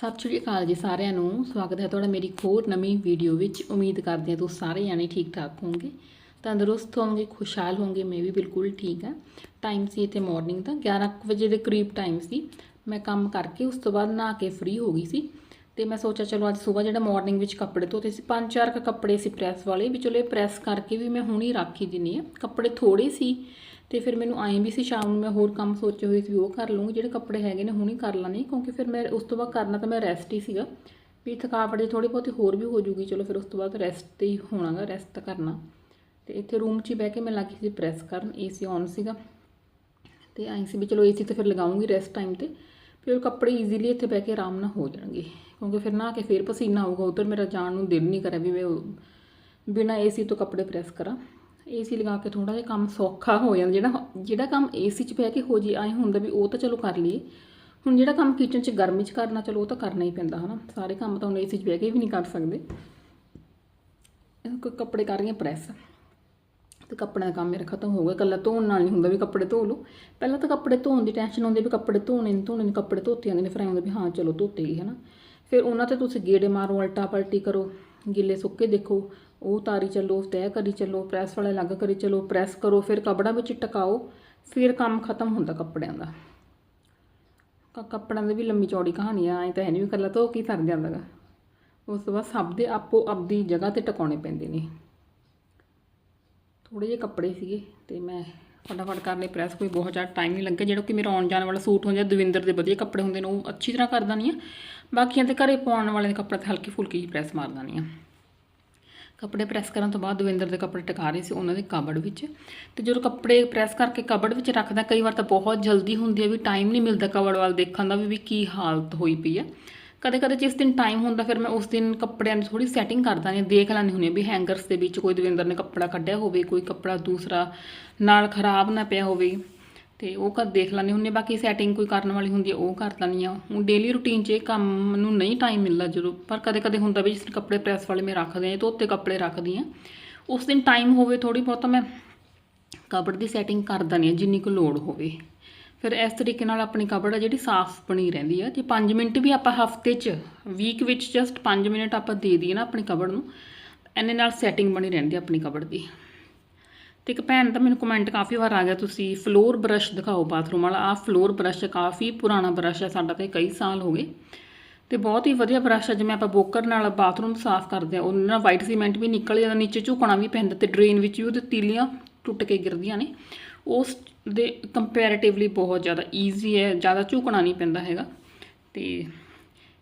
ਸਤਿ ਸ਼੍ਰੀ ਅਕਾਲ ਜੀ ਸਾਰਿਆਂ ਨੂੰ। ਸਵਾਗਤ ਹੈ ਤੁਹਾਡਾ ਮੇਰੀ ਇੱਕ ਹੋਰ ਨਵੀਂ ਵੀਡੀਓ ਵਿੱਚ। ਉਮੀਦ ਕਰਦੇ ਹਾਂ ਤੁਸੀਂ ਸਾਰੇ ਜਾਣੇ ਠੀਕ ਠਾਕ ਹੋਵੋਗੇ। ਤੰਦਰੁਸਤ ਹੋਵੋਗੇ, ਖੁਸ਼ਹਾਲ ਹੋਵੋਗੇ, ਮੈਂ ਵੀ ਬਿਲਕੁਲ ਠੀਕ ਹਾਂ। ਟਾਈਮ ਸੀ ਇੱਥੇ ਮਾਰਨਿੰਗ ਦਾ 11 ਕੁ ਵਜੇ ਦੇ ਕਰੀਬ ਟਾਈਮ ਸੀ। ਮੈਂ ਕੰਮ ਕਰਕੇ ਉਸ ਤੋਂ ਬਾਅਦ ਨਹਾ ਕੇ ਫ੍ਰੀ ਹੋ ਗਈ ਸੀ। ਤੇ ਮੈਂ ਸੋਚਿਆ ਚਲੋ ਅੱਜ ਸਵੇਰ ਜਿਹੜਾ ਮਾਰਨਿੰਗ ਵਿੱਚ ਕੱਪੜੇ ਧੋਤੇ ਸੀ, ਪੰਜ ਚਾਰ ਕੁ ਕੱਪੜੇ ਸੀ ਪ੍ਰੈਸ ਵਾਲੇ, ਵੀ ਚਲੋ ਇਹ ਪ੍ਰੈਸ ਕਰਕੇ ਵੀ ਮੈਂ ਹੁਣੀ ਰੱਖ ਹੀ ਦਿੰਨੀ ਆ ਕੱਪੜੇ ਥੋੜੇ ਸੀ ਤੇ ਫਿਰ ਮੈਨੂੰ ਆਏ ਵੀ ਸੀ ਸ਼ਾਮ ਨੂੰ ਮੈਂ ਹੋਰ ਕੰਮ ਸੋਚੇ ਹੋਏ ਸੀ ਉਹ ਕਰ ਲੂੰਗੀ ਜਿਹੜੇ ਕੱਪੜੇ ਹੈਗੇ ਨੇ ਹੁਣੇ ਕਰ ਲਾਂਗੇ, ਕਿਉਂਕਿ ਫਿਰ ਮੈਂ ਉਸ ਤੋਂ ਬਾਅਦ ਕਰਨਾ ਤਾਂ ਮੈਂ ਰੈਸਟ ਹੀ ਸੀਗਾ। ਵੀ ਥਕਾਵਟ ਜੇ ਥੋੜੀ ਬਹੁਤੀ ਹੋਰ ਵੀ ਹੋ ਜੂਗੀ, ਚਲੋ ਫਿਰ ਉਸ ਤੋਂ ਬਾਅਦ ਰੈਸਟ ਤੇ ਹੀ ਹੋਣਾਗਾ ਰੈਸਟ ਕਰਨਾ। ਤੇ ਇੱਥੇ ਰੂਮ 'ਚ ਹੀ ਬਹਿ ਕੇ ਮੈਂ ਲੱਗੀ ਸੀ ਪ੍ਰੈਸ ਕਰਨ ਏਸੀ ਔਨ ਸੀਗਾ। ਤੇ ਆਈ ਸੀ ਵੀ ਚਲੋ ਏਸੀ ਤੇ ਫਿਰ ਲਗਾਉਂਗੀ ਰੈਸਟ ਟਾਈਮ ਤੇ, ਫਿਰ ਉਹ ਕੱਪੜੇ ਈਜ਼ੀਲੀ ਇੱਥੇ ਬਹਿ ਕੇ ਆਰਾਮ ਨਾਲ ਹੋ ਜਾਣਗੇ। ਕਿਉਂਕਿ ਫਿਰ ਨਾ ਕੇ ਫਿਰ ਪਸੀਨਾ ਆਊਗਾ, ਉਧਰ ਮੇਰਾ ਜਾਣ ਨੂੰ ਦਿਲ ਨਹੀਂ ਕਰਿਆ ਵੀ ਮੈਂ ਬਿਨਾ ਏਸੀ ਤੋਂ ਕੱਪੜੇ ਪ੍ਰੈਸ ਕਰਾਂ। ਏਸੀ ਲਗਾ ਕੇ ਥੋੜਾ ਜਿਹਾ ਕੰਮ ਸੌਖਾ ਹੋ ਜਾਂਦਾ। ਜਿਹੜਾ ਜਿਹੜਾ ਕੰਮ ਏਸੀ 'ਚ ਬਹਿ ਕੇ ਹੋ ਜੇ ਐਂ ਹੁੰਦਾ ਵੀ ਉਹ ਤਾਂ ਚਲੋ ਕਰ ਲਈਏ। ਹੁਣ ਜਿਹੜਾ ਕੰਮ ਕਿਚਨ 'ਚ ਗਰਮੀ 'ਚ ਕਰਨਾ, ਚਲੋ ਉਹ ਤਾਂ ਕਰਨਾ ਹੀ ਪੈਂਦਾ, ਹਨਾ। ਸਾਰੇ ਕੰਮ ਤਾਂ ਹੁਣ ਏਸੀ 'ਚ ਬਹਿ ਕੇ ਵੀ ਨਹੀਂ ਕਰ ਸਕਦੇ। ਕੱਪੜੇ ਕਰ ਰਹੀਆਂ ਹਾਂ ਪ੍ਰੈਸ। ਤੇ ਕੱਪੜਿਆਂ ਦਾ ਕੰਮ ਮੇਰਾ ਖਤਮ ਹੋ ਗਿਆ। ਕੱਲਾ ਧੋਣ ਨਾਲ ਨਹੀਂ ਹੁੰਦਾ ਵੀ ਕੱਪੜੇ ਧੋ ਲਓ। ਪਹਿਲਾਂ ਤਾਂ ਕੱਪੜੇ ਧੋਣ ਦੀ ਟੈਨਸ਼ਨ ਹੁੰਦੀ ਵੀ ਕੱਪੜੇ ਧੋਣੇ ਨਹੀਂ ਧੋਣੇ ਨਹੀਂ ਕੱਪੜੇ ਧੋਤੇ ਜਾਂਦੇ ਨੇ। ਫਿਰ ਐਂ ਹੁੰਦਾ ਵੀ ਹਾਂ, ਚਲੋ ਧੋਤੇ ਹੀ, ਹਨਾ। ਫਿਰ ਉਹਨਾਂ ਤੇ ਤੁਸੀਂ ਗੇੜੇ ਮਾਰੋ ਉਲਟਾ ਪਲਟੀ ਕਰੋ। ਗਿੱਲੇ ਸੁੱਕੇ ਦੇਖੋ। ਉਹ ਤਾਰੀ ਚੱਲੋ ਤੈਅ ਕਰੀ ਚੱਲੋ, ਪ੍ਰੈਸ ਵਾਲੇ ਅਲੱਗ ਕਰੀ ਚੱਲੋ, ਪ੍ਰੈਸ ਕਰੋ, ਫਿਰ ਕਪੜਾ ਵਿੱਚ ਟਿਕਾਓ, ਫਿਰ ਕੰਮ ਖਤਮ ਹੁੰਦਾ ਕੱਪੜਿਆਂ ਦਾ। ਕੱਪੜਿਆਂ ਦੀ ਵੀ ਲੰਮੀ ਚੌੜੀ ਕਹਾਣੀ ਆ, ਐਂ ਤਾਂ ਹੈ ਨਹੀਂ ਵੀ ਇਕੱਲਾ ਧੋ ਕੇ ਹੀ ਸਰ ਜਾਂਦਾ ਗਾ ਉਸ ਤੋਂ ਬਾਅਦ ਸਭ ਦੇ ਆਪੋ ਆਪਦੀ ਜਗ੍ਹਾ ਤੇ ਟਿਕਾਉਣੇ ਪੈਂਦੇ ਨੇ। ਥੋੜੇ ਜਿਹੇ ਕੱਪੜੇ ਸੀਗੇ ਤੇ ਮੈਂ ਫਟਾਫਟ ਕਰ ਲਈ ਪ੍ਰੈਸ, ਕੋਈ ਬਹੁਤ ਜ਼ਿਆਦਾ ਟਾਈਮ ਨਹੀਂ ਲੱਗਿਆ। ਜਿਹੜਾ ਕਿ ਮੇਰਾ ਆਉਣ ਜਾਣ ਵਾਲਾ ਸੂਟ ਹੁੰਦਾ, ਦਵਿੰਦਰ ਦੇ ਵਧੀਆ ਕੱਪੜੇ ਹੁੰਦੇ ਨੇ, ਉਹ ਅੱਛੀ ਤਰ੍ਹਾਂ ਕਰ ਦਿੰਦੀ ਆ। ਬਾਕੀਆਂ ਤੇ ਘਰੇ ਪਾਉਣ ਵਾਲੇ ਦੇ ਕੱਪੜੇ ਤੇ ਹਲਕੀ ਫੁਲਕੀ ਜਿਹੀ ਪ੍ਰੈਸ ਮਾਰ ਦਿੰਦੀ ਆ। ਕੱਪੜੇ ਪ੍ਰੈਸ ਕਰਨ ਤੋਂ ਬਾਅਦ ਦਵਿੰਦਰ ਦੇ ਕੱਪੜੇ ਟਿਕਾ ਰਹੇ ਸੀ ਉਹਨਾਂ ਦੇ ਕਬੜ ਵਿੱਚ। ਤੇ ਜਦੋਂ ਕੱਪੜੇ ਪ੍ਰੈਸ ਕਰਕੇ ਕਬੜ ਵਿੱਚ ਰੱਖਦਾ, ਕਈ ਵਾਰ ਤਾਂ ਬਹੁਤ ਜਲਦੀ ਹੁੰਦੀ ਹੈ ਵੀ ਟਾਈਮ ਨਹੀਂ ਮਿਲਦਾ ਕਬੜ ਵੱਲ ਦੇਖਣ ਦਾ ਵੀ ਵੀ ਕੀ ਹਾਲਤ ਹੋਈ ਪਈ ਆ ਕਦੇ ਕਦੇ ਜਿਸ ਦਿਨ ਟਾਈਮ ਹੁੰਦਾ, ਫਿਰ ਮੈਂ ਉਸ ਦਿਨ ਕੱਪੜਿਆਂ ਦੀ ਥੋੜੀ ਸੈਟਿੰਗ ਕਰ ਦਾਂਗੀ ਦੇਖ ਲੈਂਦੀ ਹੁੰਦੀ ਹਾਂ ਵੀ ਹੈਂਗਰਸ ਦੇ ਵਿੱਚ ਕੋਈ ਦਵਿੰਦਰ ਨੇ ਕੱਪੜਾ ਕੱਢਿਆ ਹੋਵੇ, ਕੋਈ ਕੱਪੜਾ ਦੂਸਰਾ ਨਾਲ ਖਰਾਬ ਨਾ ਪਿਆ ਹੋਵੇ। ਤੇ ਉਹ ਕਰ ਦੇਖ ਲੈਂਦੇ ਹੁੰਦੀ ਬਾਕੀ ਸੈਟਿੰਗ ਕੋਈ ਕਰਨ ਵਾਲੀ ਹੁੰਦੀ ਹੈ ਉਹ ਕਰ ਲੈਂਦੀ ਆ। ਹੁਣ ਡੇਲੀ ਰੂਟੀਨ 'ਚ ਇਹ ਕੰਮ ਨੂੰ ਨਹੀਂ ਟਾਈਮ ਮਿਲਦਾ ਜਦੋਂ, ਪਰ ਕਦੇ ਕਦੇ ਹੁੰਦਾ ਵੀ ਜਿਸ ਦਿਨ ਕੱਪੜੇ ਪ੍ਰੈਸ ਵਾਲੇ ਮੈਂ ਰੱਖਦੇ ਆ, ਧੋਤੇ ਕੱਪੜੇ ਰੱਖਦੀ ਆ। ਉਸ ਦਿਨ ਟਾਈਮ ਹੋਵੇ ਥੋੜੀ ਬਹੁਤਾ ਮੈਂ ਕਬੜ ਦੀ ਸੈਟਿੰਗ ਕਰ ਦਿੰਦੀ ਹਾਂ ਜਿੰਨੀ ਕੁ ਲੋੜ ਹੋਵੇ। ਫਿਰ ਇਸ ਤਰੀਕੇ ਨਾਲ ਆਪਣੀ ਕਬੜ ਆ ਜਿਹੜੀ ਸਾਫ਼ ਬਣੀ ਰਹਿੰਦੀ ਆ। ਜੇ 5 ਮਿੰਟ ਵੀ ਆਪਾਂ ਹਫ਼ਤੇ 'ਚ ਵੀਕ ਵਿੱਚ ਜਸਟ 5 ਮਿੰਟ ਆਪਾਂ ਦੇ ਦਈਏ ਨਾ ਆਪਣੀ ਕਬੜ ਨੂੰ, ਐਨੇ ਨਾਲ ਸੈਟਿੰਗ ਬਣੀ ਰਹਿੰਦੀ ਆ ਆਪਣੀ ਕਬੜ ਦੀ। ਤੇ ਇੱਕ ਭੈਣ ਦਾ ਮੈਨੂੰ ਕਮੈਂਟ ਕਾਫੀ ਵਾਰ ਆ ਗਿਆ, ਤੁਸੀਂ ਫਲੋਰ ਬ੍ਰਸ਼ ਦਿਖਾਓ ਬਾਥਰੂਮ ਵਾਲਾ। ਆ ਫਲੋਰ ਬ੍ਰਸ਼ ਕਾਫੀ ਪੁਰਾਣਾ ਬ੍ਰਸ਼ ਹੈ ਸਾਡਾ ਤੇ ਕਈ ਸਾਲ ਹੋ ਗਏ। ਤੇ ਬਹੁਤ ਹੀ ਵਧੀਆ ਬ੍ਰਸ਼ ਹੈ ਜਿਵੇਂ ਆਪਾਂ ਬੋਕਰ ਨਾਲ ਬਾਥਰੂਮ ਸਾਫ਼ ਕਰਦੇ ਆ, ਉਹਨਾਂ ਨਾਲ ਵਾਈਟ ਸੀਮੈਂਟ ਵੀ ਨਿਕਲ ਜਾਂਦਾ, ਨੀਚੇ ਝੁਕਣਾ ਵੀ ਪੈਂਦਾ ਤੇ ਡਰੇਨ ਵਿੱਚ ਵੀ ਉਹਦੇ ਤੀਲੀਆਂ ਟੁੱਟ ਕੇ ਗਿਰਦੀਆਂ ਨੇ। ਉਸ ਦੇ ਕੰਪੈਰੀਟਿਵਲੀ ਬਹੁਤ ਜ਼ਿਆਦਾ ਈਜ਼ੀ ਹੈ, ਜ਼ਿਆਦਾ ਝੁਕਣਾ ਨਹੀਂ ਪੈਂਦਾ ਹੈਗਾ। ਤੇ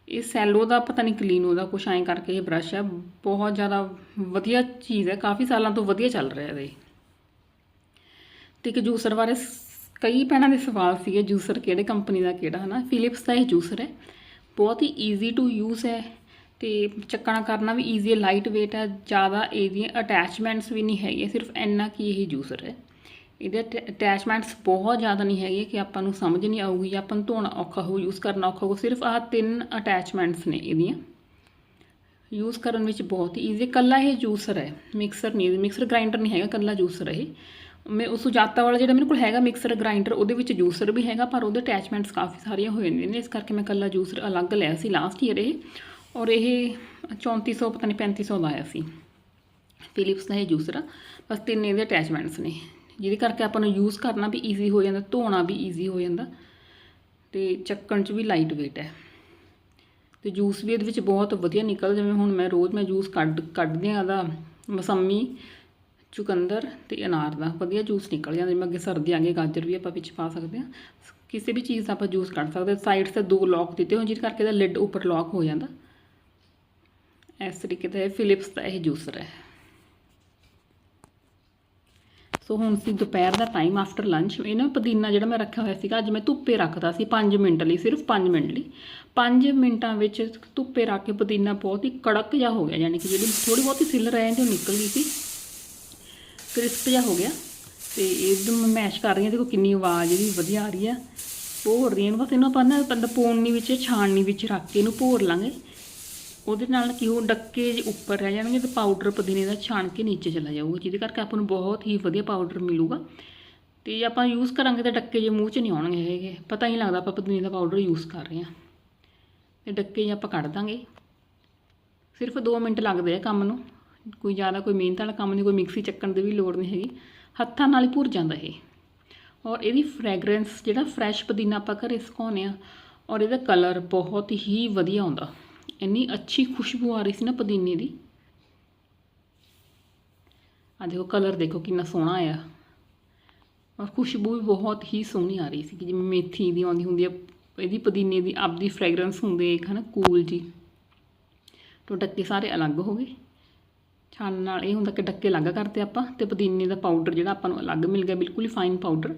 ਇਹ ਸੈਲੋ ਦਾ ਪਤਾ ਨਹੀਂ ਕਲੀਨੋ ਦਾ ਕੁਛ ਐਂ ਕਰਕੇ ਇਹ ਬ੍ਰਸ਼ ਹੈ ਬਹੁਤ ਜ਼ਿਆਦਾ ਵਧੀਆ ਚੀਜ਼ ਹੈ, ਕਾਫੀ ਸਾਲਾਂ ਤੋਂ ਵਧੀਆ ਚੱਲ ਰਿਹਾ ਹੈ ਇਹ। ਤੇ ਇੱਕ ਜੂਸਰ ਬਾਰੇ ਸ- ਕਈ ਭੈਣਾਂ ਦੇ ਸਵਾਲ ਸੀਗੇ, ਜੂਸਰ ਕਿਹੜੇ ਕੰਪਨੀ ਦਾ ਕਿਹੜਾ, ਹਨਾ? ਫਿਲਿਪਸ ਦਾ ਇਹ ਜੂਸਰ ਹੈ। ਬਹੁਤ ਹੀ ਈਜ਼ੀ ਟੂ ਯੂਜ਼ ਹੈ ਤੇ ਚੱਕਣਾ ਕਰਨਾ ਵੀ ਈਜ਼ੀ ਹੈ ਲਾਈਟ weight ਹੈ, ਜ਼ਿਆਦਾ ਇਹਦੀਆਂ ਅਟੈਚਮੈਂਟਸ ਵੀ ਨਹੀਂ ਹੈਗੀਆਂ, ਸਿਰਫ ਇੰਨਾ ਕੀ ਇਹ ਜੂਸਰ ਹੈ। ਇਹਦੇ ਅਟੈਚਮੈਂਟਸ ਬਹੁਤ ਜ਼ਿਆਦਾ ਨਹੀਂ ਹੈਗੇ ਕਿ ਆਪਾਂ ਨੂੰ ਸਮਝ ਨਹੀਂ ਆਊਗੀ ਜਾਂ ਆਪਾਂ ਨੂੰ ਧੋਣਾ ਔਖਾ ਹੋ ਯੂਜ਼ ਕਰਨਾ ਔਖਾ ਹੋ ਸਿਰਫ ਆਹ ਤਿੰਨ ਅਟੈਚਮੈਂਟਸ ਨੇ ਇਹਦੀਆਂ। ਯੂਜ਼ ਕਰਨ ਵਿੱਚ ਬਹੁਤ ਹੀ ਈਜ਼ੀ ਕੱਲਾ ਇਹ ਜੂਸਰ ਹੈ ਮਿਕਸਰ ਨਹੀਂ ਮਿਕਸਰ ਗ੍ਰਾਈਂਡਰ ਨਹੀਂ ਹੈਗਾ ਕੱਲਾ ਜੂਸਰ ਹੈ ਇਹ। ਮੈਂ ਉਸ ਸੁਜਾਤਾ ਵਾਲਾ ਜਿਹੜਾ ਮੇਰੇ ਕੋਲ ਹੈਗਾ ਮਿਕਸਰ ਗ੍ਰਾਈਂਡਰ ਉਹਦੇ ਵਿੱਚ ਜੂਸਰ ਵੀ ਹੈਗਾ, ਪਰ ਉਹਦੇ ਅਟੈਚਮੈਂਟਸ ਕਾਫੀ ਸਾਰੀਆਂ ਹੋ ਜਾਂਦੀਆਂ ਨੇ, ਇਸ ਕਰਕੇ ਮੈਂ ਕੱਲਾ ਜੂਸਰ ਅਲੱਗ ਲਿਆ ਸੀ ਲਾਸਟ ਈਅਰ ਇਹ। ਔਰ ਇਹ 3400 ਪਤਾ ਨਹੀਂ 3500 ਦਾ ਆਇਆ ਸੀ। ਫਿਲਿਪਸ ਦਾ ਇਹ ਜੂਸਰ ਬਸ ਤਿੰਨ ਇਹਦੇ ਅਟੈਚਮੈਂਟਸ ਨੇ। ਜਿਹਦੇ ਕਰਕੇ ਆਪਾਂ ਨੂੰ ਯੂਜ਼ ਕਰਨਾ ਵੀ ਈਜ਼ੀ ਹੋ ਜਾਂਦਾ, ਧੋਣਾ ਵੀ ਈਜ਼ੀ ਹੋ ਜਾਂਦਾ। ਤੇ ਚੱਕਣ 'ਚ ਵੀ ਲਾਈਟ weight ਹੈ। ਤੇ ਜੂਸ ਵੀ ਇਹਦੇ ਵਿੱਚ ਬਹੁਤ ਵਧੀਆ ਨਿਕਲ, ਜਿਵੇਂ ਹੁਣ ਮੈਂ ਰੋਜ਼ ਮੈਂ ਜੂਸ ਕੱਢ ਕੱਢਦੀ ਹਾਂ ਉਹਦਾ ਮਸੰਮੀ ਚੁਕੰਦਰ ਤੇ ਅਨਾਰ ਦਾ ਵਧੀਆ ਜੂਸ ਨਿਕਲ ਜਾਂਦਾ। ਜਿਵੇਂ ਅੱਗੇ ਸਰਦੀ ਆ ਗਈ ਗਾਜਰ ਵੀ ਆਪਾਂ ਵਿੱਚ ਪਾ ਸਕਦੇ ਹਾਂ। ਕਿਸੇ ਵੀ ਚੀਜ਼ ਦਾ ਆਪਾਂ ਜੂਸ ਕੱਢ ਸਕਦੇ ਸਾਈਡ ਤੇ ਦੋ ਲੌਕ ਦਿੱਤੇ ਹੋਣ ਜਿਹਦੇ ਕਰਕੇ ਇਹਦਾ ਲਿਡ ਉੱਪਰ ਲੌਕ ਹੋ ਜਾਂਦਾ। ਇਸ ਤਰੀਕੇ ਦਾ ਇਹ ਫਿਲਿਪਸ ਦਾ ਇਹ ਜੂਸਰ ਹੈ। ਸੋ ਹੁਣ ਸੀ ਦੁਪਹਿਰ ਦਾ ਟਾਈਮ ਆਫਟਰ ਲੰਚ ਇਹ ਨਾ ਪੁਦੀਨਾ ਜਿਹੜਾ ਮੈਂ ਰੱਖਿਆ ਹੋਇਆ ਸੀਗਾ, ਅੱਜ ਮੈਂ ਧੁੱਪੇ ਰੱਖਦਾ ਸੀ 5 ਮਿੰਟ ਲਈ, ਸਿਰਫ 5 ਮਿੰਟ ਲਈ। 5 ਮਿੰਟਾਂ ਵਿੱਚ ਧੁੱਪੇ ਰੱਖ ਕੇ ਪੁਦੀਨਾ ਬਹੁਤ ਹੀ ਕੜਕ ਜਿਹਾ ਹੋ ਗਿਆ, ਯਾਨੀ ਕਿ ਜਿਹੜੀ ਥੋੜੀ ਬਹੁਤੀ ਸਿੱਲ ਰਹਿ ਜਾਂਦੀ, ਉਹ ਨਿਕਲ ਗਈ ਸੀ। ਕ੍ਰਿਸਪ ਜਿਹਾ ਹੋ ਗਿਆ ਤੇ ਇੱਕਦਮ ਮੈਸ਼ ਕਰ ਰਹੀ ਹਾਂ। ਦੇਖੋ ਕਿੰਨੀ ਆਵਾਜ਼ ਇਹਦੀ ਵਧੀਆ ਆ ਰਹੀ ਆ ਭੋਰ ਰਹੀ ਇਹਨੂੰ ਬਸ ਇਹਨੂੰ ਆਪਾਂ ਨਾ ਪੰਦ ਪੋਣਨੀ ਵਿੱਚ ਛਾਣਨੀ ਵਿੱਚ ਰੱਖ ਕੇ ਇਹਨੂੰ ਭੋਰ ਲਾਂਗੇ। ਉਹਦੇ ਨਾਲ ਕੀ ਉਹ ਡੱਕੇ ਜੇ ਉੱਪਰ ਰਹਿ ਜਾਣਗੇ ਤੇ ਪਾਊਡਰ ਪੁਦੀਨੇ ਦਾ ਛਾਣ ਕੇ ਨੀਚੇ ਚਲਾ ਜਾਊਗਾ। ਜਿਹਦੇ ਕਰਕੇ ਆਪਾਂ ਨੂੰ ਬਹੁਤ ਹੀ ਵਧੀਆ ਪਾਊਡਰ ਮਿਲੂਗਾ। ਤੇ ਜੇ ਆਪਾਂ ਯੂਜ਼ ਕਰਾਂਗੇ ਤਾਂ ਡੱਕੇ ਜੇ ਮੂੰਹ 'ਚ ਨਹੀਂ ਆਉਣਗੇ ਹੈਗੇ। ਪਤਾ ਹੀ ਨਹੀਂ ਲੱਗਦਾ ਆਪਾਂ ਪੁਦੀਨੇ ਦਾ ਪਾਊਡਰ ਯੂਜ਼ ਕਰ ਰਹੇ ਹਾਂ। ਇਹ ਡੱਕੇ ਜੇ ਆਪਾਂ ਕੱਢ ਦਾਂਗੇ। ਸਿਰਫ 2 ਮਿੰਟ ਲੱਗਦੇ ਆ ਕੰਮ ਨੂੰ। ਕੋਈ ਜ਼ਿਆਦਾ ਕੋਈ ਮਿਹਨਤ ਵਾਲਾ ਕੰਮ ਨਹੀਂ, ਕੋਈ ਮਿਕਸੀ ਚੱਕਣ ਦੀ ਵੀ ਲੋੜ ਨਹੀਂ ਹੈਗੀ। ਹੱਥਾਂ ਨਾਲ ਹੀ ਭੁਰ ਜਾਂਦਾ ਇਹ। ਔਰ ਇਹਦੀ ਫ੍ਰੈਗਰੈਂਸ ਜਿਹੜਾ ਫਰੈਸ਼ ਪੁਦੀਨਾ ਆਪਾਂ ਘਰੇ ਸੁਕਾਉਂਦੇ ਆ ਔਰ ਇਹਦਾ ਕਲਰ ਬਹੁਤ ਹੀ ਵਧੀਆ ਆਉਂਦਾ। ਇੰਨੀ ਅੱਛੀ ਖੁਸ਼ਬੂ ਆ ਰਹੀ ਸੀ ਨਾ ਪੁਦੀਨੇ ਦੀ। ਆ ਦੇਖੋ ਕਲਰ ਦੇਖੋ ਕਿੰਨਾ ਸੋਹਣਾ ਆ ਔਰ ਖੁਸ਼ਬੂ ਵੀ ਬਹੁਤ ਹੀ ਸੋਹਣੀ ਆ ਰਹੀ ਸੀ ਜਿਵੇਂ ਮੇਥੀ ਦੀ ਆਉਂਦੀ ਹੁੰਦੀ ਆ, ਇਹਦੀ ਪੁਦੀਨੇ ਦੀ ਆਪਦੀ ਫ੍ਰੈਗਰੈਂਸ ਹੁੰਦੀ ਹੈ ਇੱਕ ਹਨਾ, ਕੂਲ ਜੀ। ਤੋਂ ਡੱਕੇ ਸਾਰੇ ਅਲੱਗ ਹੋ ਗਏ। ਛਾਣ ਨਾਲ, ਇਹ ਹੁੰਦਾ ਕਿ ਡੱਕੇ ਅਲੱਗ ਕਰਤੇ ਆਪਾਂ ਤੇ ਪੁਦੀਨੇ ਦਾ ਪਾਊਡਰ ਜਿਹੜਾ ਆਪਾਂ ਨੂੰ ਅਲੱਗ ਮਿਲ ਗਿਆ, ਬਿਲਕੁਲ ਹੀ ਫਾਈਨ ਪਾਊਡਰ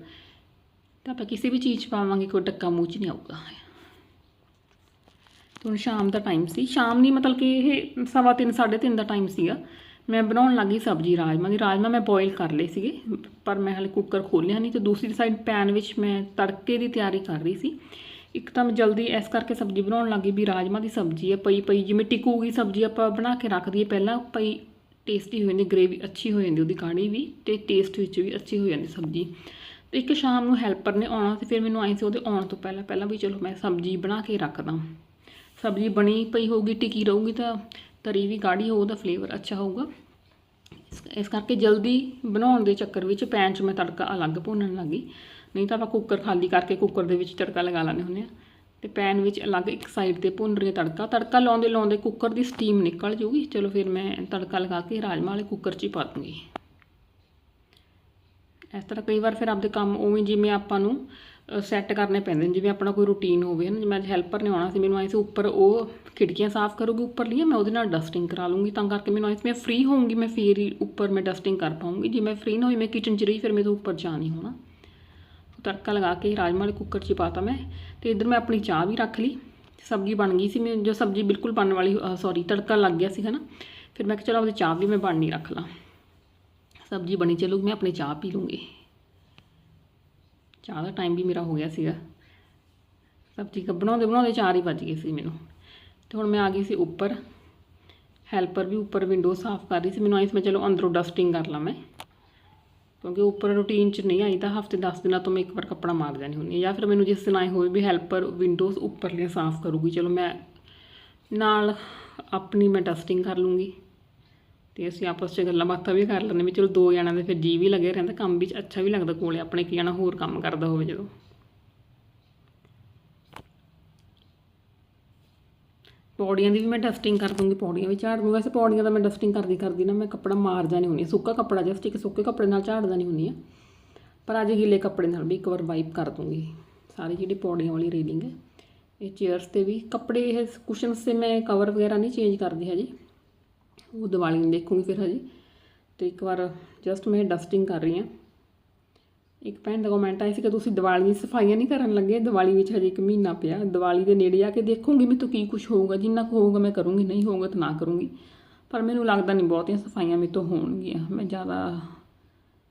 ਤਾਂ ਆਪਾਂ ਕਿਸੇ ਵੀ ਚੀਜ਼ 'ਚ ਪਾਵਾਂਗੇ, ਕੋਈ ਡੱਕਾ ਮੂੰਹ 'ਚ ਨਹੀਂ ਆਊਗਾ। ਤੇ ਹੁਣ ਸ਼ਾਮ ਦਾ ਟਾਈਮ ਸੀ। ਸ਼ਾਮ ਨਹੀਂ ਮਤਲਬ ਕਿ ਇਹ ਸਵਾ ਤਿੰਨ, ਸਾਢੇ ਤਿੰਨ ਦਾ ਟਾਈਮ ਸੀਗਾ। ਮੈਂ ਬਣਾਉਣ ਲੱਗੀ ਸਬਜ਼ੀ ਰਾਜਮਾ ਦੀ। ਰਾਜਮਾ ਮੈਂ ਬੋਇਲ ਕਰ ਲਏ ਸੀਗੇ, ਪਰ ਮੈਂ ਹਲੇ ਕੁੱਕਰ ਖੋਲ੍ਹਿਆ ਨਹੀਂ ਤੇ ਦੂਸਰੀ ਸਾਈਡ ਪੈਨ ਵਿੱਚ ਮੈਂ ਤੜਕੇ ਦੀ ਤਿਆਰੀ ਕਰ ਰਹੀ ਸੀ। ਇੱਕ ਤਾਂ ਮੈਂ ਜਲਦੀ ਇਸ ਕਰਕੇ ਸਬਜ਼ੀ ਬਣਾਉਣ ਲੱਗੀ ਵੀ ਰਾਜਮਾ ਦੀ ਸਬਜ਼ੀ ਹੈ ਪਈ ਪਈ ਜਿਵੇਂ ਟਿਕੂਗੀ ਸਬਜ਼ੀ ਆਪਾਂ ਬਣਾ ਕੇ ਰੱਖ ਦਈਏ। ਪਹਿਲਾਂ ਪਈ ਟੇਸਟੀ ਹੋ ਜਾਂਦੀ ਗ੍ਰੇਵੀ ਅੱਛੀ ਹੋ ਜਾਂਦੀ, ਉਹਦੀ ਕਾੜੀ ਵੀ ਤੇ ਟੇਸਟ ਵਿੱਚ ਵੀ ਅੱਛੀ ਹੋ ਜਾਂਦੀ ਸਬਜ਼ੀ। ਤੇ ਇੱਕ ਸ਼ਾਮ ਨੂੰ ਹੈਲਪਰ ਨੇ ਆਉਣਾ ਤੇ ਫਿਰ ਮੈਨੂੰ ਆਈ ਸੀ ਉਹਦੇ ਆਉਣ ਤੋਂ ਪਹਿਲਾਂ ਪਹਿਲਾਂ ਵੀ ਚਲੋ ਮੈਂ ਸਬਜ਼ੀ ਬਣਾ ਕੇ ਰੱਖਦਾ। ਸਬਜ਼ੀ ਬਣੀ ਪਈ ਹੋਊਗੀ, ਟਿਕੀ ਰਹੂਗੀ ਤਾਂ ਤਰੀ ਵੀ ਗਾੜੀ ਹੋਊ, ਉਹਦਾ ਫਲੇਵਰ ਅੱਛਾ ਹੋਊਗਾ। ਇਸ- ਇਸ ਕਰਕੇ ਜਲਦੀ ਬਣਾਉਣ ਦੇ ਚੱਕਰ ਵਿੱਚ ਪੈਨ 'ਚ ਮੈਂ ਤੜਕਾ ਅਲੱਗ ਭੁੰਨਣ ਲੱਗੀ। ਨਹੀਂ ਤਾਂ ਆਪਾਂ ਕੁੱਕਰ ਖਾਲੀ ਕਰਕੇ ਕੁੱਕਰ ਦੇ ਵਿੱਚ ਤੜਕਾ ਲਗਾ ਲੈਂਦੇ ਹੁੰਦੇ ਆ। ਤੇ ਪੈਨ ਵਿੱਚ ਅਲੱਗ ਇੱਕ ਸਾਈਡ ਤੇ ਭੁੰਨ ਰਹੀ ਹਾਂ ਤੜਕਾ। ਤੜਕਾ ਲਾਉਂਦੇ ਲਾਉਂਦੇ ਕੁੱਕਰ ਦੀ ਸਟੀਮ ਨਿਕਲ ਜੂਗੀ ਚਲੋ ਫਿਰ ਮੈਂ ਤੜਕਾ ਲਗਾ ਕੇ ਰਾਜਮਾ ਵਾਲੇ ਕੁੱਕਰ 'ਚ ਹੀ ਪਾ ਦੂੰਗੀ। ਇਸ ਤਰ੍ਹਾਂ ਕਈ ਵਾਰ ਫਿਰ ਆਪਦੇ ਕੰਮ ਉਵੇਂ ਜਿਵੇਂ ਆਪਾਂ ਨੂੰ ਸੈੱਟ ਕਰਨੇ ਪੈਂਦੇ ਨੇ। ਜਿਵੇਂ ਆਪਣਾ ਕੋਈ ਰੂਟੀਨ ਹੋਵੇ ਨਾ, ਜਿਵੇਂ ਅੱਜ ਹੈਲਪਰ ਨੇ ਆਉਣਾ ਸੀ, ਮੈਨੂੰ ਆਈ ਸੀ ਉੱਪਰ ਉਹ ਖਿੜਕੀਆਂ ਸਾਫ਼ ਕਰੂਗੀ ਉੱਪਰ ਉੱਪਰਲੀਆਂ, ਮੈਂ ਉਹਦੇ ਨਾਲ ਡਸਟਿੰਗ ਕਰਾ ਲੂੰਗੀ ਤਾਂ ਕਰਕੇ ਮੈਨੂੰ ਆਈ ਸੀ, ਮੈਂ ਫ੍ਰੀ ਹੋਊਂਗੀ, ਮੈਂ ਫੇਰ ਹੀ ਉੱਪਰ ਮੈਂ ਡਸਟਿੰਗ ਕਰ ਪਾਉਂਗੀ ਜੇ ਮੈਂ ਫ੍ਰੀ ਨਾ ਹੋਈ, ਮੈਂ ਕਿਚਨ 'ਚ ਰਹੀ, ਫਿਰ ਮੇਰੇ ਤੋਂ ਉੱਪਰ ਜਾ ਨਹੀਂ ਹੋਣਾ। ਤੜਕਾ ਲਗਾ ਕੇ ਰਾਜਮਾ ਵਾਲੇ ਕੁੱਕਰ 'ਚ ਹੀ ਪਾਤਾ ਮੈਂ। ਤੇ ਇਧਰ ਮੈਂ ਆਪਣੀ ਚਾਹ ਵੀ ਰੱਖ ਲਈ, ਸਬਜ਼ੀ ਬਣ ਗਈ ਸੀ, ਮੈਂ ਜੋ ਸਬਜ਼ੀ ਬਿਲਕੁਲ ਬਣਨ ਵਾਲੀ ਸੌਰੀ ਤੜਕਾ ਲੱਗ ਗਿਆ ਸੀ, ਹਨਾ? ਫਿਰ ਮੈਂ ਕਿਹਾ ਚਲੋ ਆਪਣੀ ਚਾਹ ਵੀ ਮੈਂ ਬਣਨੀ ਰੱਖ ਲਾਂ। ਸਬਜ਼ੀ ਬਣੀ ਚਲੂਗੀ ਮੈਂ ਆਪਣੀ ਚਾਹ ਪੀ ਲੂੰਗੀ। ਚਾਹ ਦਾ ਟਾਈਮ ਵੀ ਮੇਰਾ ਹੋ ਗਿਆ ਸੀਗਾ। ਸਬਜ਼ੀ ਕ, ਬਣਾਉਂਦੇ ਬਣਾਉਂਦੇ ਚਾਰ ਹੀ ਵੱਜ ਗਏ ਸੀ ਮੈਨੂੰ। ਤੇ ਹੁਣ ਮੈਂ ਆ ਗਈ ਸੀ ਉੱਪਰ। ਹੈਲਪਰ ਵੀ ਉੱਪਰ ਵਿੰਡੋ ਸਾਫ਼ ਕਰ ਰਹੀ ਸੀ, ਮੈਨੂੰ ਆਈ ਸੀ ਮੈਂ ਚਲੋ ਅੰਦਰੋਂ ਡਸਟਿੰਗ ਕਰ ਲਾਂ ਮੈਂ। ਕਿਉਂਕਿ ਉੱਪਰ ਰੂਟੀਨ 'ਚ ਨਹੀਂ ਆਈ ਤਾਂ ਹਫ਼ਤੇ 10 ਦਿਨਾਂ ਤੋਂ ਮੈਂ ਇੱਕ ਵਾਰ ਕੱਪੜਾ ਮਾਰ ਜਾਣੀ ਹੁੰਦੀ ਹਾਂ। ਜਾਂ ਫਿਰ ਮੈਨੂੰ ਜਿਸ ਦਿਨ ਆਏ ਹੋਏ ਵੀ ਹੈਲਪਰ ਵਿੰਡੋਜ਼ ਉੱਪਰਲੀਆਂ ਸਾਫ਼ ਕਰੂਗੀ, ਚਲੋ ਮੈਂ ਨਾਲ ਆਪਣੀ ਮੈਂ ਡਸਟਿੰਗ ਕਰ ਲੂੰਗੀ। ਤੇ ਅਸੀਂ ਆਪਸ 'ਚ ਗੱਲਾਂ ਬਾਤਾਂ ਵੀ ਕਰ ਲੈਂਦੇ ਵੀ ਚਲੋ ਦੋ ਜਣਾਂ ਦੇ ਫਿਰ ਜੀ ਵੀ ਲੱਗੇ ਰਹਿੰਦਾ, ਕੰਮ ਵਿੱਚ ਅੱਛਾ ਵੀ ਲੱਗਦਾ ਕੋਲੇ, ਆਪਣੇ ਕੀ ਜਣਾ ਹੋਰ ਕੰਮ ਕਰਦਾ ਹੋਵੇ ਜਦੋਂ। ਪੌੜੀਆਂ ਦੀ ਵੀ ਮੈਂ ਡਸਟਿੰਗ ਕਰ ਦੂੰਗੀ, ਪੌੜੀਆਂ ਵੀ ਝਾੜ ਦੂੰਗੀ। ਵੈਸੇ ਪੌੜੀਆਂ ਦਾ ਮੈਂ ਡਸਟਿੰਗ ਕਰਦੀ ਕਰਦੀ ਨਾ, ਮੈਂ ਕੱਪੜਾ ਮਾਰ ਜਾਣੀ ਹੁੰਦੀ। ਆ ਸੁੱਕਾ ਕੱਪੜਾ ਜਸਟ ਇੱਕ ਸੁੱਕੇ ਕੱਪੜੇ ਨਾਲ ਝਾੜ ਨਹੀਂ ਹੁੰਦੀ ਆ। ਪਰ ਅੱਜ ਗਿੱਲੇ ਕੱਪੜੇ ਨਾਲ ਵੀ ਇੱਕ ਵਾਰ ਵਾਈਪ ਕਰ ਦੂੰਗੀ। ਸਾਰੀ ਜਿਹੜੀ ਪੌੜੀਆਂ ਵਾਲੀ ਰੇਲਿੰਗ ਹੈ, ਇਹ ਚੇਅਰਸ ਤੇ ਵੀ ਕੱਪੜੇ ਇਹ ਕੁਸ਼ਨਸ ਤੇ ਮੈਂ ਕਵਰ ਵਗੈਰਾ ਨਹੀਂ ਚੇਂਜ ਕਰਦੀ ਹਜੇ। ਉਹ ਦਿਵਾਲੀ ਨੂੰ ਦੇਖੂੰਗੀ ਫਿਰ ਹਜੇ। ਤੇ ਇੱਕ ਵਾਰ ਜਸਟ ਮੈਂ ਡਸਟਿੰਗ ਕਰ ਰਹੀ ਹਾਂ। ਇੱਕ ਭੈਣ ਦਾ ਕਮੈਂਟ ਆਇਆ ਸੀ ਕਿ ਤੁਸੀਂ ਦੀਵਾਲੀ ਦੀ ਸਫਾਈਆਂ ਨਹੀਂ ਕਰਨ ਲੱਗੇ, ਦੀਵਾਲੀ ਵਿੱਚ ਹਜੇ ਇੱਕ ਮਹੀਨਾ ਪਿਆ, ਦੀਵਾਲੀ ਦੇ ਨੇੜੇ ਆ ਕੇ ਦੇਖੂੰਗੀ ਮੈਂ ਤੋਂ ਕੀ ਕੁਝ ਹੋਊਗਾ, ਜਿੰਨਾ ਕੁ ਹੋਊਗਾ ਮੈਂ ਕਰੂੰਗੀ, ਨਹੀਂ ਹੋਊਗਾ ਤਾਂ ਨਾ ਕਰੂੰਗੀ। ਪਰ ਮੈਨੂੰ ਲੱਗਦਾ ਨਹੀਂ ਬਹੁਤੀਆਂ ਸਫਾਈਆਂ ਮੇਰੇ ਤੋਂ ਹੋਣਗੀਆਂ। ਮੈਂ ਜ਼ਿਆਦਾ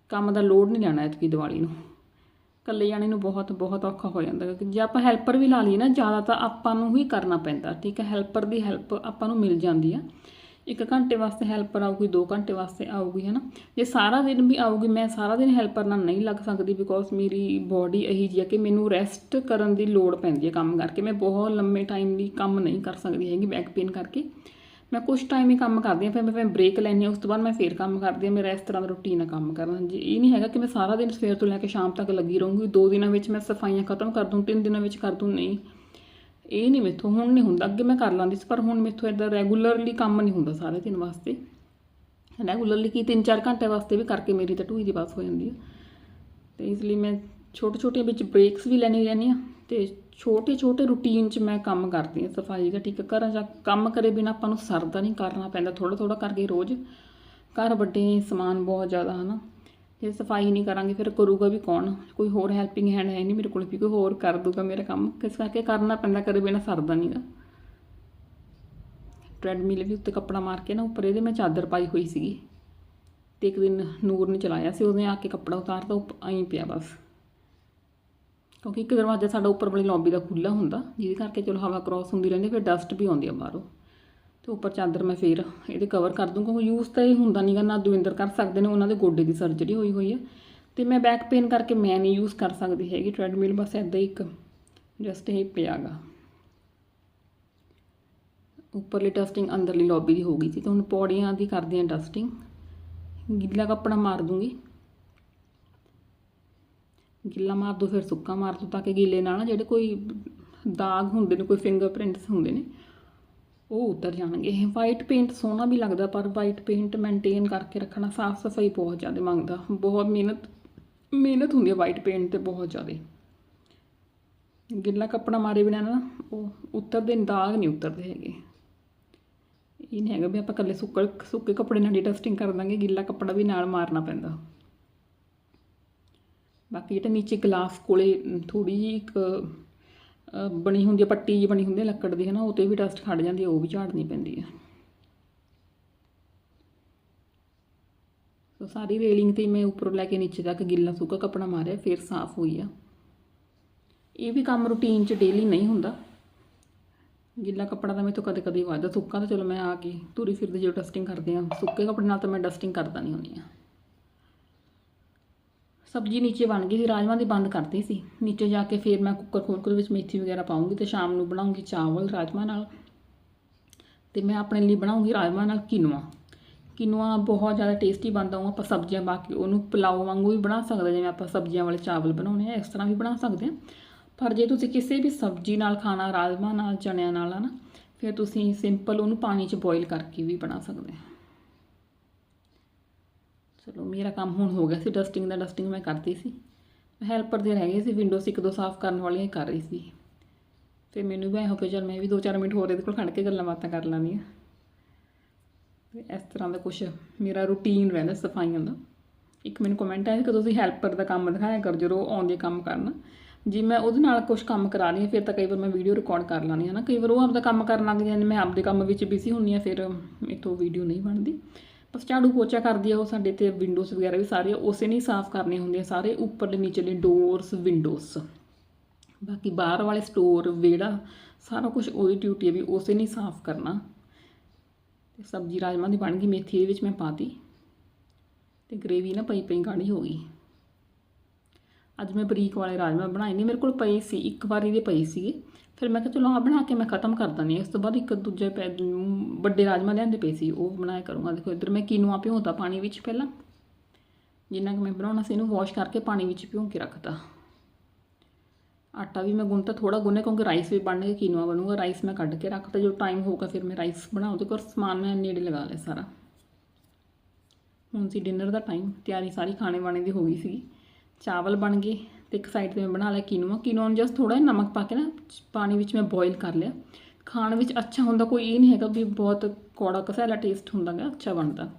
ਕੰਮ ਦਾ ਲੋਡ ਨਹੀਂ ਲੈਣਾ ਐਤਕੀ ਦੀਵਾਲੀ ਨੂੰ। ਇਕੱਲੇ ਜਾਣੇ ਨੂੰ ਬਹੁਤ ਬਹੁਤ ਔਖਾ ਹੋ ਜਾਂਦਾ ਕਿ ਜੇ ਆਪਾਂ ਹੈਲਪਰ ਵੀ ਲਾ ਲਈਏ ਨਾ, ਜ਼ਿਆਦਾ ਤਾਂ ਆਪਾਂ ਨੂੰ ਹੀ ਕਰਨਾ ਪੈਂਦਾ। ਠੀਕ ਹੈ ਹੈਲਪਰ ਦੀ ਹੈਲਪ ਆਪਾਂ ਨੂੰ ਮਿਲ ਜਾਂਦੀ ਆ। ਇੱਕ ਘੰਟੇ ਵਾਸਤੇ ਹੈਲਪਰ ਆਊਗੀ 2 ਘੰਟੇ ਵਾਸਤੇ ਆਊਗੀ ਹੈ ਨਾ ਜੇ ਸਾਰਾ ਦਿਨ ਵੀ ਆਊਗੀ, ਮੈਂ ਸਾਰਾ ਦਿਨ ਹੈਲਪਰ ਨਾਲ ਨਹੀਂ ਲੱਗ ਸਕਦੀ ਬਿਕੋਜ਼ ਮੇਰੀ ਬਾਡੀ ਇਹੀ ਜਿਹੀ ਹੈ ਕਿ ਮੈਨੂੰ ਰੈਸਟ ਕਰਨ ਦੀ ਲੋੜ ਪੈਂਦੀ ਹੈ ਕੰਮ ਕਰਕੇ। ਮੈਂ ਬਹੁਤ ਲੰਮੇ ਟਾਈਮ ਲਈ ਕੰਮ ਨਹੀਂ ਕਰ ਸਕਦੀ ਹੈਗੀ ਬੈਕ ਪੇਨ ਕਰਕੇ। ਮੈਂ ਕੁਝ ਟਾਈਮ ਹੀ ਕੰਮ ਕਰਦੀ ਹਾਂ, ਫਿਰ ਮੈਂ ਬ੍ਰੇਕ ਲੈਂਦੀ ਹਾਂ, ਉਸ ਤੋਂ ਬਾਅਦ ਮੈਂ ਫੇਰ ਕੰਮ ਕਰਦੀ ਹਾਂ, ਮੇਰਾ ਇਸ ਤਰ੍ਹਾਂ ਦਾ ਰੁਟੀਨ ਆ ਕੰਮ ਕਰਨਾ ਜੀ ਇਹ ਨਹੀਂ ਹੈਗਾ ਕਿ ਮੈਂ ਸਾਰਾ ਦਿਨ ਸਵੇਰ ਤੋਂ ਲੈ ਕੇ ਸ਼ਾਮ ਤੱਕ ਲੱਗੀ ਰਹੂੰਗੀ, ਦੋ ਦਿਨਾਂ ਵਿੱਚ ਮੈਂ ਸਫਾਈਆਂ ਖਤਮ ਕਰ ਦੂੰ, ਤਿੰਨ ਦਿਨਾਂ ਵਿੱਚ ਕਰ ਦੂੰ, ਨਹੀਂ। ਇਹ ਨਹੀਂ ਮੇਥੋਂ, ਹੁਣ ਨਹੀਂ ਹੁੰਦਾ। ਅੱਗੇ ਮੈਂ ਕਰ ਲਾਂਦੀ ਸੀ, ਪਰ ਹੁਣ ਮੇਥੋਂ ਇਦਾਂ ਰੈਗੂਲਰਲੀ ਕੰਮ ਨਹੀਂ ਹੁੰਦਾ ਸਾਰੇ ਦਿਨ ਵਾਸਤੇ। ਰੈਗੂਲਰਲੀ ਕੀ 3-4 ਘੰਟੇ ਵਾਸਤੇ ਵੀ ਕਰਕੇ ਮੇਰੀ ਤਾਂ ਢੂਈ ਦੀ ਬਸ ਹੋ ਜਾਂਦੀ ਹੈ ਤੇ ਇਸ ਲਈ ਮੈਂ ਛੋਟੇ ਛੋਟੇ ਵਿੱਚ ਬ੍ਰੇਕਸ ਵੀ ਲੈਣੀ ਰਹਿੰਦੀ ਆ ਤੇ ਛੋਟੇ ਛੋਟੇ ਰੂਟੀਨ 'ਚ ਮੈਂ ਕੰਮ ਕਰਦੀ ਹਾਂ, ਸਫ਼ਾਈ ਦਾ ਠੀਕ ਘਰਾਂ ਜਾ ਕੰਮ ਕਰੇ ਬਿਨਾ ਆਪਾਂ ਨੂੰ ਸਰਦਾ ਨਹੀਂ, ਕਰਨਾ ਪੈਂਦਾ ਥੋੜਾ ਥੋੜਾ ਕਰਕੇ ਰੋਜ਼। ਘਰ ਵੱਡੇ ਸਮਾਨ ਬਹੁਤ ਜ਼ਿਆਦਾ ਹਨਾ। ਜੇ ਸਫ਼ਾਈ ਨਹੀਂ ਕਰਾਂਗੇ, ਫਿਰ ਕਰੂਗਾ ਵੀ ਕੌਣ? ਕੋਈ ਹੋਰ ਹੈਲਪਿੰਗ ਹੈਂਡ ਹੈ ਨਹੀਂ ਮੇਰੇ ਕੋਲ, ਵੀ ਕੋਈ ਹੋਰ ਕਰ ਦੂਗਾ ਮੇਰਾ ਕੰਮ। ਕਿਸ ਕਰਕੇ ਕਰਨਾ ਪੈਂਦਾ ਕਰੇ ਬਿਨਾ ਸਰਦਾ ਨਹੀਂਗਾ ਟ੍ਰੈਡਮਿਲ ਵੀ ਉੱਤੇ ਕੱਪੜਾ ਮਾਰ ਕੇ ਨਾ, ਉੱਪਰ ਇਹਦੇ ਮੈਂ ਚਾਦਰ ਪਾਈ ਹੋਈ ਸੀਗੀ। ਤੇ ਇੱਕ ਦਿਨ ਨੂਰ ਨੇ ਚਲਾਇਆ ਸੀ ਉਹਨੇ ਆ ਕੇ ਕੱਪੜਾ ਉਤਾਰਤਾ ਉੱਪ ਐਂ ਪਿਆ ਬਸ। ਕਿਉਂਕਿ ਇੱਕ ਦਰਵਾਜ਼ਾ ਸਾਡਾ ਉੱਪਰ ਵਾਲੀ ਲੌਬੀ ਦਾ ਖੁੱਲਾ ਹੁੰਦਾ, ਜਿਹਦੇ ਕਰਕੇ ਚਲੋ ਹਵਾ ਕ੍ਰਾਸ ਹੁੰਦੀ ਰਹਿੰਦੀ, ਫਿਰ ਡਸਟ ਵੀ ਆਉਂਦੀ ਆ ਬਾਹਰੋਂ। ਤੇ ਉੱਪਰ ਚਾਦਰ ਮੈਂ ਫੇਰ ਇਹਦੇ ਕਵਰ ਕਰ ਦੂੰ ਕਿਉਂਕਿ ਯੂਜ਼ ਤਾਂ ਇਹ ਹੁੰਦਾ ਨਹੀਂਗਾ ਨਾ ਦਵਿੰਦਰ ਕਰ ਸਕਦੇ ਨੇ, ਉਹਨਾਂ ਦੇ ਗੋਡੇ ਦੀ ਸਰਜਰੀ ਹੋਈ ਹੋਈ ਹੈ ਤੇ ਮੈਂ ਬੈਕ ਪੇਨ ਕਰਕੇ ਮੈਂ ਨਹੀਂ ਯੂਜ਼ ਕਰ ਸਕਦੀ ਹੈਗੀ ਟ੍ਰੈਡਮਿਲ ਬਸ ਐਦਾਂ ਹੀ ਇੱਕ ਜਸਟ ਇਹ ਪਿਆਗਾ। ਉੱਪਰਲੀ ਡਸਟਿੰਗ ਅੰਦਰਲੀ ਲੌਬੀ ਦੀ ਹੋ ਗਈ ਸੀ, ਤੇ ਹੁਣ ਪੌੜੀਆਂ ਦੀ ਕਰਦੇ ਹਾਂ ਡਸਟਿੰਗ ਗਿੱਲਾ ਕੱਪੜਾ ਮਾਰ ਦੂੰਗੀ। ਗਿੱਲਾ ਮਾਰ ਦੋ, ਫਿਰ ਸੁੱਕਾ ਮਾਰ ਦੋ, ਤਾਂ ਕਿ ਗਿੱਲੇ ਨਾਲ ਨਾ ਜਿਹੜੇ ਕੋਈ ਦਾਗ ਹੁੰਦੇ ਨੇ, ਕੋਈ ਫਿੰਗਰਪ੍ਰਿੰਟਸ ਹੁੰਦੇ ਨੇ ਉਹ ਉਤਰ ਜਾਣਗੇ। ਵਾਈਟ ਪੇਂਟ ਸੋਹਣਾ ਵੀ ਲੱਗਦਾ ਪਰ ਵਾਈਟ ਪੇਂਟ ਮੇਨਟੇਨ ਕਰਕੇ ਰੱਖਣਾ ਸਾਫ਼ ਸਫ਼ਾਈ ਬਹੁਤ ਜ਼ਿਆਦਾ ਮੰਗਦਾ। ਬਹੁਤ ਮਿਹਨਤ ਮਿਹਨਤ ਹੁੰਦੀ ਹੈ ਵਾਈਟ ਪੇਂਟ ਤੇ ਬਹੁਤ ਜ਼ਿਆਦਾ। ਗਿੱਲਾ ਕੱਪੜਾ ਮਾਰੇ ਬਿਨਾਂ ਨਾ ਉਹ ਉਤਰਦੇ ਨੀ, ਦਾਗ ਨਹੀਂ ਉਤਰਦੇ ਹੈਗੇ। ਇਹ ਨਹੀਂ ਹੈਗਾ ਵੀ ਆਪਾਂ ਇਕੱਲੇ ਸੁੱਕੇ ਸੁੱਕੇ ਕੱਪੜੇ ਨਾਲ ਡਿਟਸਟਿੰਗ ਕਰ ਦਾਂਗੇ ਗਿੱਲਾ ਕੱਪੜਾ ਵੀ ਨਾਲ ਮਾਰਨਾ ਪੈਂਦਾ। ਬਾਕੀ ਜਿਹੜਾ ਨੀਚੇ ਗਲਾਸ ਕੋਲੇ ਥੋੜੀ ਜਿਹੀ ਇੱਕ ਬਣੀ ਹੁੰਦੀ ਹੈ ਪੱਟੀ ਜਿਹੀ ਬਣੀ ਹੁੰਦੀ ਹੈ ਲੱਕੜ ਦੀ ਹੈ ਨਾ ਉਹ 'ਤੇ ਵੀ ਡਸਟ ਖੜ ਜਾਂਦੀ ਹੈ ਉਹ ਵੀ ਝਾੜਨੀ ਪੈਂਦੀ ਹੈ ਸੋ ਸਾਰੀ ਰੇਲਿੰਗ ਤੇ ਮੈਂ ਉੱਪਰੋਂ ਲੈ ਕੇ ਨੀਚੇ ਤੱਕ ਗਿੱਲਾ ਸੁੱਕਾ ਕੱਪੜਾ ਮਾਰਿਆ, ਫਿਰ ਸਾਫ਼ ਹੋਈ ਆ। ਇਹ ਵੀ ਕੰਮ ਰੂਟੀਨ 'ਚ ਡੇਲੀ ਨਹੀਂ ਹੁੰਦਾ। ਗਿੱਲਾ ਕੱਪੜਾ ਤਾਂ ਮੇਰੇ ਤੋਂ ਕਦੇ ਕਦੇ ਵੱਜਦਾ ਸੁੱਕਾ ਤਾਂ ਚਲੋ ਮੈਂ ਆ ਕੇ ਧੂਰੀ ਫਿਰਦੇ ਜੋ ਡਸਟਿੰਗ ਕਰਦੇ ਆ, ਸੁੱਕੇ ਕੱਪੜੇ ਨਾਲ ਤਾਂ ਮੈਂ ਡਸਟਿੰਗ ਕਰਦਾ ਨਹੀਂ ਹੁੰਦੀ ਆ। ਸਬਜ਼ੀ ਨੀਚੇ ਬਣ ਗਈ ਸੀ ਰਾਜਮਾਂ ਦੀ ਬੰਦ ਕਰਤੀ ਸੀ। ਨੀਚੇ ਜਾ ਕੇ ਫਿਰ ਮੈਂ ਕੁੱਕਰ ਖੋਲ ਕੇ ਵਿੱਚ ਮੇਥੀ ਵਗੈਰਾ ਪਾਉਂਗੀ ਤੇ ਸ਼ਾਮ ਨੂੰ ਬਣਾਉਂਗੀ ਚਾਵਲ ਰਾਜਮਾਂ ਨਾਲ। ਤੇ ਮੈਂ ਆਪਣੇ ਲਈ ਬਣਾਉਂਗੀ ਰਾਜਮਾਂ ਨਾਲ ਕਿਨੂਆ। ਕਿਨੂਆ ਬਹੁਤ ਜ਼ਿਆਦਾ ਟੇਸਟੀ ਬਣਦਾ, ਉਹ ਆਪਾਂ ਸਬਜ਼ੀਆਂ ਪਾ ਕੇ ਉਹਨੂੰ ਪੁਲਾਓ ਵਾਂਗੂ ਵੀ ਬਣਾ ਸਕਦੇ ਜਿਵੇਂ ਆਪਾਂ ਸਬਜ਼ੀਆਂ ਵਾਲੇ ਚਾਵਲ ਬਣਾਉਣੇ ਆ, ਇਸ ਤਰ੍ਹਾਂ ਵੀ ਬਣਾ ਸਕਦੇ ਆ। ਪਰ ਜੇ ਤੁਸੀਂ ਕਿਸੇ ਵੀ ਸਬਜ਼ੀ ਨਾਲ ਖਾਣਾ ਰਾਜਮਾਂ ਨਾਲ, ਚਣਿਆਂ ਨਾਲ ਆ ਨਾ ਫਿਰ ਤੁਸੀਂ ਸਿੰਪਲ ਉਹਨੂੰ ਪਾਣੀ 'ਚ ਬੋਇਲ ਕਰਕੇ ਵੀ ਬਣਾ ਸਕਦੇ ਆ। ਚਲੋ, ਮੇਰਾ ਕੰਮ ਹੁਣ ਹੋ ਗਿਆ ਸੀ ਡਸਟਿੰਗ ਦਾ ਡਸਟਿੰਗ ਮੈਂ ਕਰਤੀ ਸੀ। ਹੈਲਪਰ ਦੇ ਰਹਿ ਗਏ ਸੀ ਵਿੰਡੋਜ਼ ਇੱਕ ਦੋ ਸਾਫ਼ ਕਰਨ ਵਾਲੀਆਂ ਕਰ ਰਹੀ ਸੀ। ਫਿਰ ਮੈਨੂੰ ਵੀ ਐਂ ਹੋ ਪਿਆ ਚਲ ਮੈਂ ਵੀ 2-4 ਮਿੰਟ ਹੋਰ ਇਹਦੇ ਕੋਲ ਖੜ ਕੇ ਗੱਲਾਂ ਬਾਤਾਂ ਕਰ ਲੈਂਦੀ ਹਾਂ। ਤੇ ਇਸ ਤਰ੍ਹਾਂ ਦਾ ਕੁਝ ਮੇਰਾ ਰੂਟੀਨ ਰਹਿੰਦਾ ਸਫਾਈਆਂ ਦਾ। ਇੱਕ ਮੈਨੂੰ ਕਮੈਂਟ ਆਇਆ ਕਿ ਤੁਸੀਂ ਹੈਲਪਰ ਦਾ ਕੰਮ ਦਿਖਾਇਆ ਕਰ, ਜਦੋਂ ਆਉਂਦੇ ਕੰਮ ਕਰਨ। ਜੇ ਮੈਂ ਉਹਦੇ ਨਾਲ ਕੁਝ ਕੰਮ ਕਰਾ ਰਹੀ ਹਾਂ, ਫਿਰ ਤਾਂ ਕਈ ਵਾਰ ਮੈਂ ਵੀਡੀਓ ਰਿਕਾਰਡ ਕਰ ਲੈਂਦੀ ਹਾਂ ਨਾ। ਕਈ ਵਾਰ ਉਹ ਆਪਦਾ ਕੰਮ ਕਰਨ ਲੱਗ ਜਾਂਦੇ ਮੈਂ ਆਪਦੇ ਕੰਮ ਵਿੱਚ ਬਿਜ਼ੀ ਹੁੰਦੀ ਹਾਂ, ਫਿਰ ਮੇਥੋਂ ਵੀਡੀਓ ਨਹੀਂ ਬਣਦੀ। ਬਸ ਝਾੜੂ ਪੋਚਾ ਕਰਦੀ ਆ ਉਹ ਸਾਡੇ ਤੇ ਵਿੰਡੋਜ਼ ਵਗੈਰਾ ਵੀ ਸਾਰੇ ਉਸੇ ਨਹੀਂ ਸਾਫ਼ ਕਰਨੇ ਹੁੰਦੇ ਆ, ਸਾਰੇ ਉੱਪਰਲੇ ਨੀਚੇਲੇ ਡੋਰਸ ਵਿੰਡੋਜ਼ ਬਾਕੀ ਬਾਹਰ ਵਾਲੇ ਸਟੋਰ ਵਿਹੜਾ, ਸਾਰਾ ਕੁਝ ਉਹਦੀ ਡਿਊਟੀ ਹੈ ਵੀ ਉਸੇ ਨੇ ਸਾਫ਼ ਕਰਨਾ। ਤੇ ਸਬਜ਼ੀ ਰਾਜਮਾਂ ਦੀ ਬਣ ਗਈ ਮੇਥੀ ਦੇ ਵਿੱਚ ਮੈਂ ਪਾਤੀ। ਤੇ ਗ੍ਰੇਵੀ ਨਾ ਪਈ ਪਈ ਗਾੜੀ ਹੋ ਗਈ। ਅੱਜ ਮੈਂ ਬਰੀਕ ਵਾਲੇ ਰਾਜਮਾ ਬਣਾਏ ਨਹੀਂ ਮੇਰੇ ਕੋਲ ਪਏ ਸੀ, ਇੱਕ ਵਾਰੀ ਦੇ ਪਏ ਸੀਗੇ। ਫਿਰ ਮੈਂ ਕਿਹਾ, ਚਲੋ ਆ ਬਣਾ ਕੇ ਮੈਂ ਖਤਮ ਕਰ ਦਿੰਦੀ ਹਾਂ। ਇਸ ਤੋਂ ਬਾਅਦ ਇੱਕ ਦੂਜੇ ਪੈ ਵੱਡੇ ਰਾਜਮਾ ਲਿਆਂਦੇ ਪਏ ਸੀ। ਉਹ ਬਣਾਇਆ ਕਰੂੰਗਾ। ਦੇਖੋ, ਇੱਧਰ ਮੈਂ ਕੀਨੂਆ ਭਿਉਂਤਾ ਪਾਣੀ ਵਿੱਚ ਪਹਿਲਾਂ। ਜਿੰਨਾ ਕਿ ਮੈਂ ਬਣਾਉਣਾ ਸੀ, ਇਹਨੂੰ ਵਾਸ਼ ਕਰਕੇ ਪਾਣੀ ਵਿੱਚ ਭਿਉਂ ਕੇ ਰੱਖਤਾ। ਆਟਾ ਵੀ ਮੈਂ ਗੁੰਨਤਾ ਥੋੜਾ ਗੁੰਨੇ ਕਿਉਂਕਿ ਰਾਈਸ ਵੀ ਬਣ ਕੇ ਕੀਨੂਆ ਬਣੂਗਾ। ਰਾਈਸ ਮੈਂ ਕੱਢ ਕੇ ਰੱਖਤਾ। ਜੋ ਟਾਈਮ ਹੋਊਗਾ, ਫਿਰ ਮੈਂ ਰਾਈਸ ਬਣਾਉ। ਤੇ ਕੋਰ ਸਮਾਨ ਮੈਂ ਨੇੜੇ ਲਗਾ ਲਿਆ ਸਾਰਾ। ਹੁਣ ਸੀ ਡਿਨਰ ਦਾ ਟਾਈਮ ਤਿਆਰੀ ਸਾਰੀ ਖਾਣੇ ਵਾਣੇ ਦੀ ਹੋ ਗਈ ਸੀ ਚਾਵਲ ਬਣ ਗਏ ਤੇ ਇੱਕ ਸਾਈਡ ਤੇ ਮੈਂ ਬਣਾ ਲਿਆ ਕੀਨੂਆ ਕੀਨੂਆ ਨੂੰ ਜਸਟ ਥੋੜਾ ਜਿਹਾ ਨਮਕ ਪਾ ਕੇ ਨਾ ਪਾਣੀ ਵਿੱਚ ਮੈਂ ਬੋਇਲ ਕਰ ਲਿਆ। ਖਾਣ ਵਿੱਚ ਅੱਛਾ ਹੁੰਦਾ ਕੋਈ ਇਹ ਨਹੀਂ ਹੈਗਾ ਵੀ ਬਹੁਤ ਕੌੜਾ ਕਸਾਲਾ ਟੇਸਟ ਹੁੰਦਾ ਗਾ ਅੱਛਾ ਬਣਦਾ।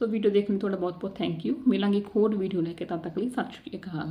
ਸੋ ਵੀਡੀਓ ਦੇਖਣ ਲਈ ਤੁਹਾਡਾ ਬਹੁਤ ਬਹੁਤ ਥੈਂਕ ਯੂ ਮਿਲਾਂਗੇ ਇੱਕ ਹੋਰ ਵੀਡੀਓ ਲੈ ਕੇ, ਤਦ ਤੱਕ ਲਈ ਸਤਿ ਸ਼੍ਰੀ ਅਕਾਲ।